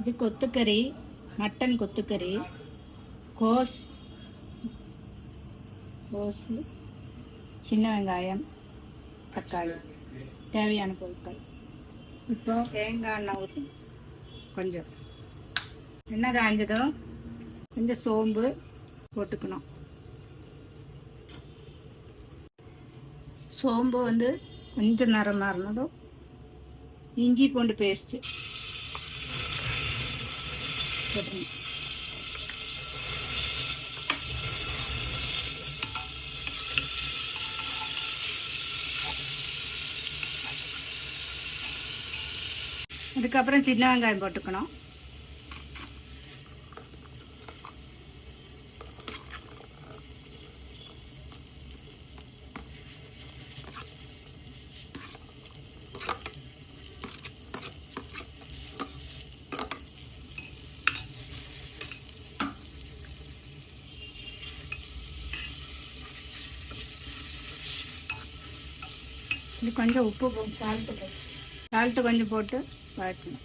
இது கொத்துக்கறி மட்டன் கொத்துக்கறி கோஸ் கோஸ் சின்ன வெங்காயம் தக்காளி தேவையான பொருட்கள். இப்போ தேங்காய் எண்ணெய் ஊற்றி கொஞ்சம். எண்ணெய் காய்ஞ்சதோ கொஞ்சம் சோம்பு போட்டுக்கணும். சோம்பு வந்து கொஞ்சம் நிறம் மாறினதும் இஞ்சி பூண்டு பேஸ்ட்டு. போட்டுக்கணும் அதுக்கப்புறம் சின்ன வெங்காயம் போட்டுக்கணும் இது கொஞ்சம் உப்பு போட்டு சால்ட்டு போட்டு சால்ட்டு கொஞ்சம் போட்டு வதக்கணும்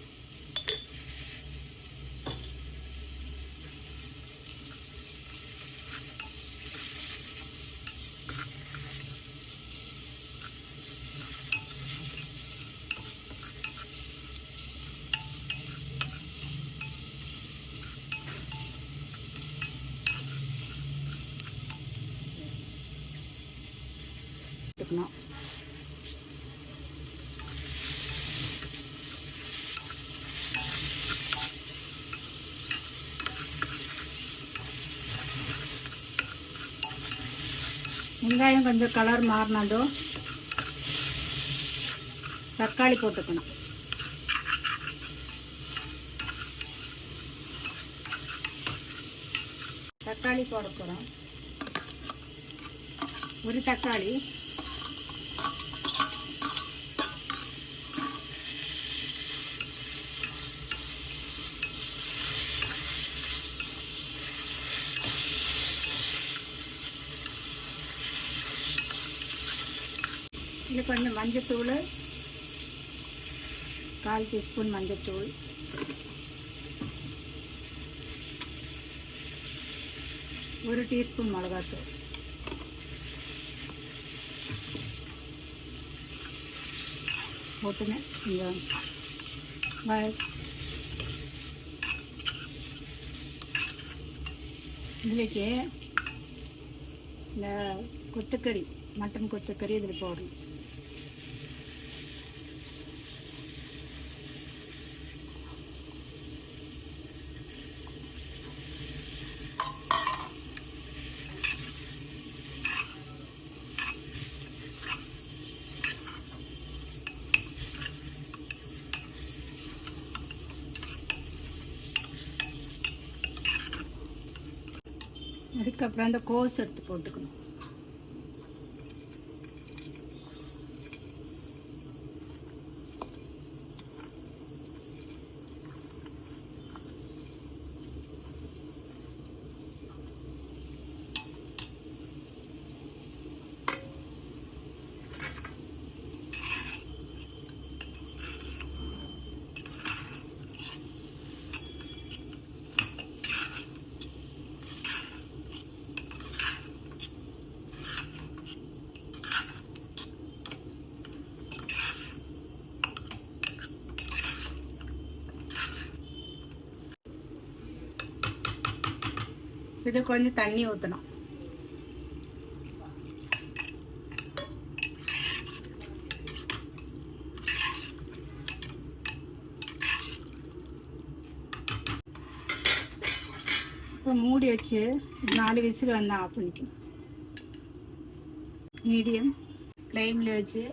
எடுத்துக்கணும் வெங்காயம் கொஞ்சம் கலர் மாறினதும் தக்காளி போட்டுக்கணும். தக்காளி போட போகிறோம் ஒரு தக்காளி இது கொஞ்சம் மஞ்சத்தூள் கால் டீஸ்பூன் மஞ்சத்தூள். ஒரு டீஸ்பூன் மிளகாத்தூள். போட்டுங்க. இங்கே இந்த கொத்துக்கறி மட்டன் கொத்துக்கறி இதில் போடணும். அதுக்கப்புறம் அந்த கோஸ் எடுத்து போட்டுக்கணும். இது கொஞ்சம் தண்ணி ஊற்றணும் இப்போ மூடி வச்சு நாலு விசில் வந்தால் ஆஃப் பண்ணிக்கணும். மீடியம் ஃப்ளேமில் வச்சு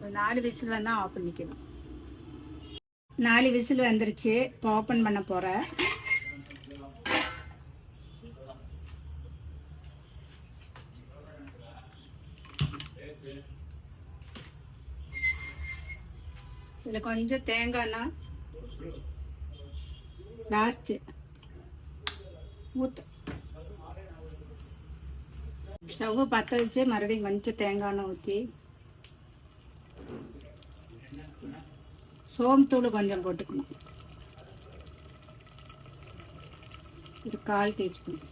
ஒரு நாலு விசில் வந்தால் ஆஃப் பண்ணிக்கணும். நாலு விசில் வந்துருச்சு. இப்போ ஓப்பன் பண்ண போகிறேன் இதில் கொஞ்சம் தேங்காய்னா லாஸ்ட்டு. ஊற்ற ஸ்டவ்வு பற்ற வச்சு மறுபடியும் கொஞ்சம் தேங்காய் ஊற்றி சோம்புத்தூள் கொஞ்சம் போட்டுக்கணும். ஒரு கால் டீஸ்பூன்.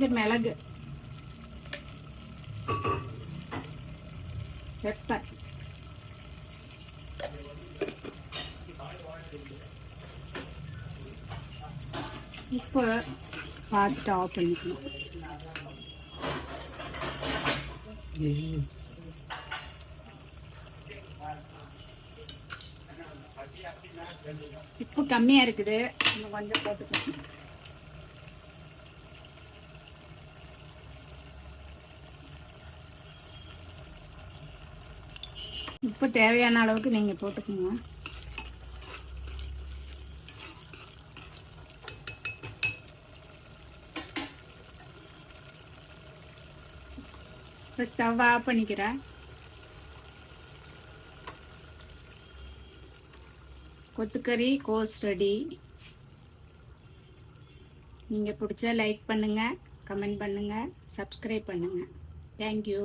கொஞ்சம் மிளகு. பெப்பர் உப்பு பார்த்துட்டு ஆஃப் பண்ணிக்கணும். இப்போ கம்மியாக இருக்குது. இன்னும் கொஞ்சம் போட்டுக்கணும். உப்பு தேவையான அளவுக்கு நீங்கள் போட்டுக்கோங்க. இப்போ ஸ்டவ் ஆஃப் பண்ணிக்கிறேன். கொத்துக்கறி கோஸ் ரெடி. நீங்கள் பிடிச்சா லைக் பண்ணுங்கள் கமெண்ட் பண்ணுங்கள் சப்ஸ்கிரைப் பண்ணுங்கள் தேங்க்யூ